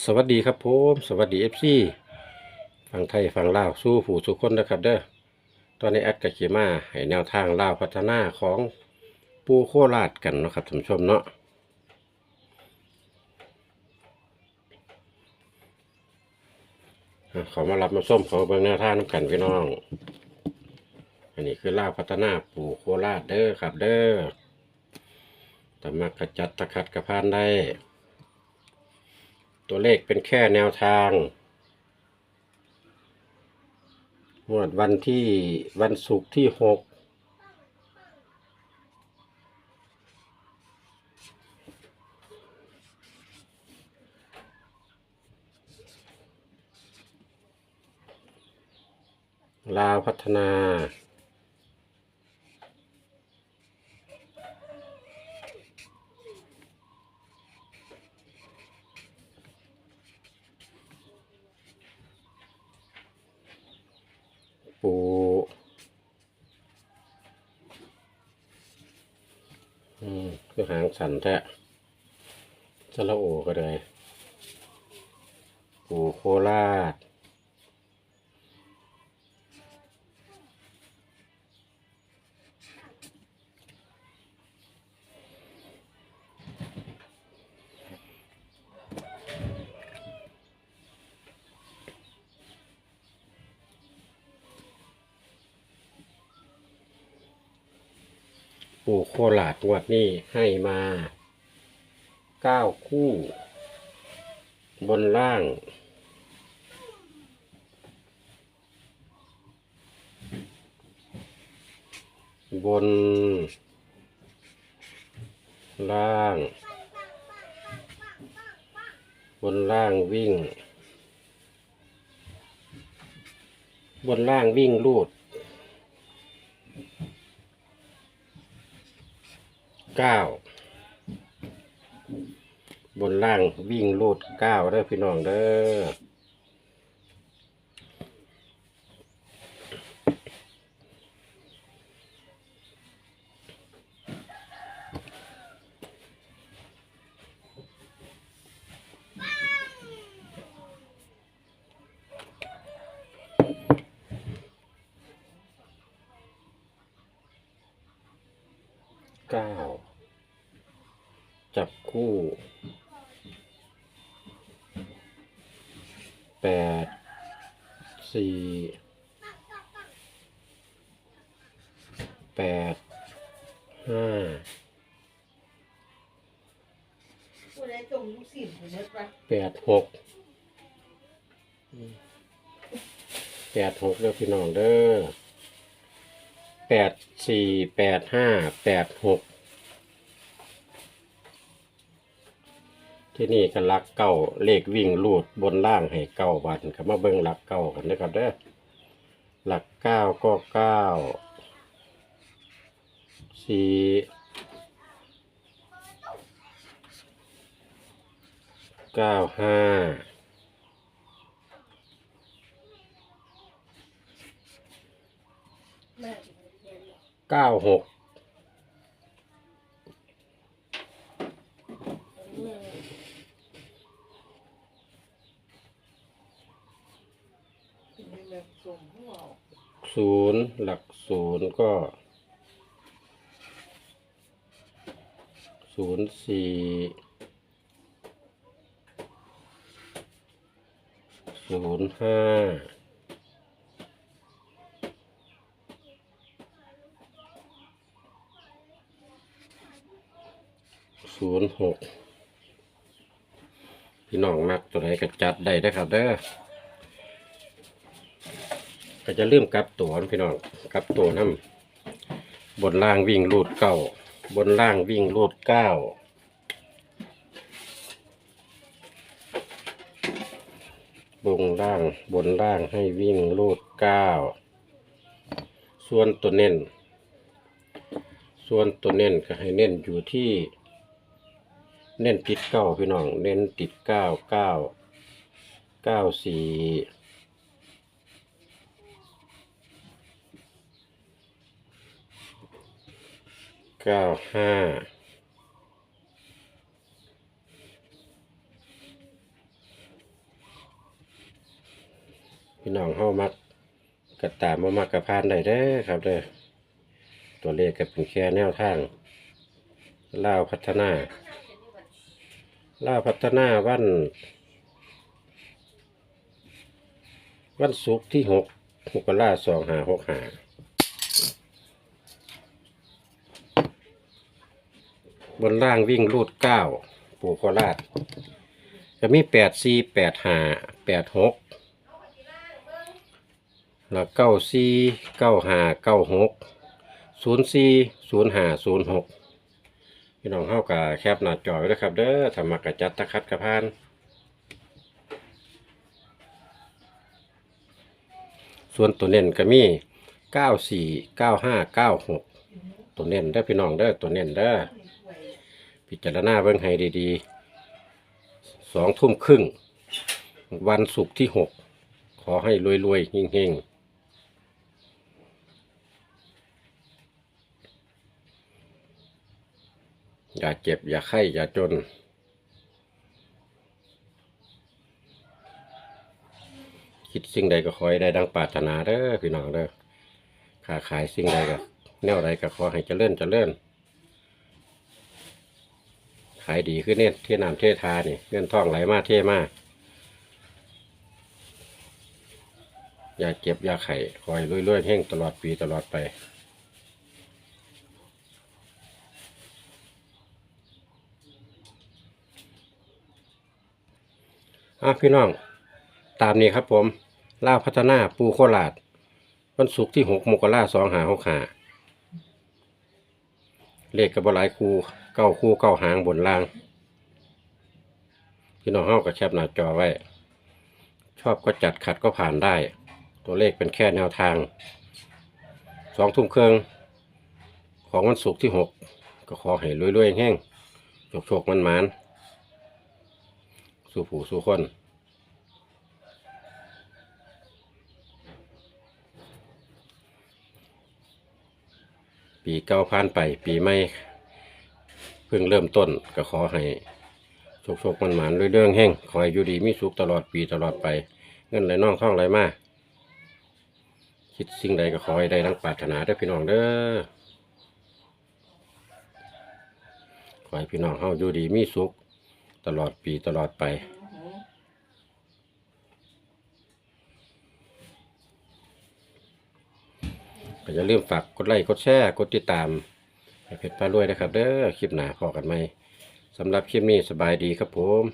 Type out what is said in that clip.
สวัสดีครับผมสวัสดีเอฟซีฝั่งไทยฝั่งลาวสู้ผู้สุคนนะครับเด้อตอนนี้แอดกับเขมาให้แนวทางลาวพัฒนาของปูโคราชกันเนาะครับท่านผู้ชมเนาะขามารับมาส้มขาเบิ่งแนวทางน้ำกันพี่น้อง อันนี้คือลาวพัฒนาปูโคราชเด้อครับเด้อแต่มากระจัดตะขัดกระพานได้ ตัวเลขเป็นแค่แนวทางงวดวันที่วันศุกร์ที่หกลาวพัฒนา ปูอืม คือหางสันแท้สะละโอก็เลยปูโคราช ปูโคราชงวดนี้ให้มาเก้าคู่ บนล่าง บน ล่าง บนล่างวิ่ง บนล่างวิ่งลูด เก้าบนล่างวิ่งลูดเก้าเด้อพี่น้องเด้อ เก้าจับคู่แปดสี่แปดห้าผู้ใดจงลูกศิษย์ผมเลิศปะแปดหกแปดหกเด้อพี่น้องเด้อ แปดสี่แปดห้าแปดหกที่นี่ก็ลักเก้าเลขวิ่งลูดบนล่างให้เก้าวันก็มาเบิ่งหลักเก้ากันนะครับเด้อหลักเก้าก็เก้าสี่เก้าห้าแม่ เก้าหกศูนย์หลักศูนย์ก็ศูนย์สี่ศูนย์ห้า ศูนย์หกพี่น้องมักตัวไหนก็จัดได้เด้ครับเด้อก็จะลืมกลับตัวพี่น้องกลับตัวน้ำบนล่างวิ่งรูดเก้าบนล่างวิ่งรูดเก้าบนล่างบนล่างให้วิ่งรูดเก้าส่วนตัวเน้น ส่วนตัวเน้นก็ให้เน้นอยู่ที่ เน้นติดเก้าพี่น้อง เน้นติดเก้าเก้าเก้าสี่เก้าห้าพี่น้องเฮามักกระตามมามักกระพานได้เด้อครับเด้อตัวเลขก็เป็นแค่แนวทางล่าพัฒนา ล่าพัฒนาวัน วันศุกร์ที่หกมกราสองหาหกหาบนล่างวิ่งรูดเก้าปูโคราชจะมีแปดสี่แปดหาแปดหกแล้วเก้าสี่เก้าหาเก้าหกศูนย์สี่ศูนย์หาศูนย์หก พี่น้องเข้ากับแคปหน้าจอไว้ด้วยครับเด้อทำมากระจัดตะคัดกระพานส่วนตัวเน้นก็มีเก้าสี่เก้าห้าเก้าหกตัวเน้นเด้อพี่น้องเด้อตัวเน้นเด้อพิจารณาเบิ่งให้ดีๆสองทุ่มครึ่ง วันศุกร์ที่หกขอให้รวยๆเฮงๆ อย่าเจ็บ อย่าไข้ อย่าจน คิดสิ่งใดก็ขอให้ได้ดังปรารถนาเด้อพี่น้องเด้อค้าขายสิ่งใดก็แนวใดก็ขอให้เจริญเจริญขายดีขึ้นเนี่ยเทน้ำเททานี่เงินทองไหลมาเทมากอย่าเจ็บอย่าไข่คอยรวยๆแห้งตลอดปีตลอดไป อะพี่น้อง ตามนี้ครับผมล่าพัฒนาปูโคราชวันศุกร์ที่หกมกราสองหาหกหาเลขกับบหลายคูเก้าคู่เก้าหางบนล่าง พี่น้องเฮาก็แคปหน้าจอไว้ ชอบก็จัดขัดก็ผ่านได้ ตัวเลขเป็นแค่แนวทางสองทุ่มเครึ่องของวันศุกร์ที่หกก็ขอให้รวยๆแห้งโชคๆมันๆ สู้ผู้สู้คนปีเก้าผ่านไป ปีใหม่เพิ่งเริ่มต้นก็ขอให้โชคโชคมันหมานเรื่องแห้งขอให้อยู่ดีมีสุขตลอดปีตลอดไป เงินไหลน่องท่องไหลมาคิดสิ่งใดก็ขอให้ได้ดังปรารถนาเด้พี่น้องเด้อขอให้พี่น้องเฮาอยู่ดีมีสุข ตลอดปีตลอดไปก็อย่าลืมฝากกดไลค์กดแชร์กดติดตามเพจป้ารวยนะครับเด้อคลิปหน้าพอกันไหมสำหรับคลิปนี้สบายดีครับผม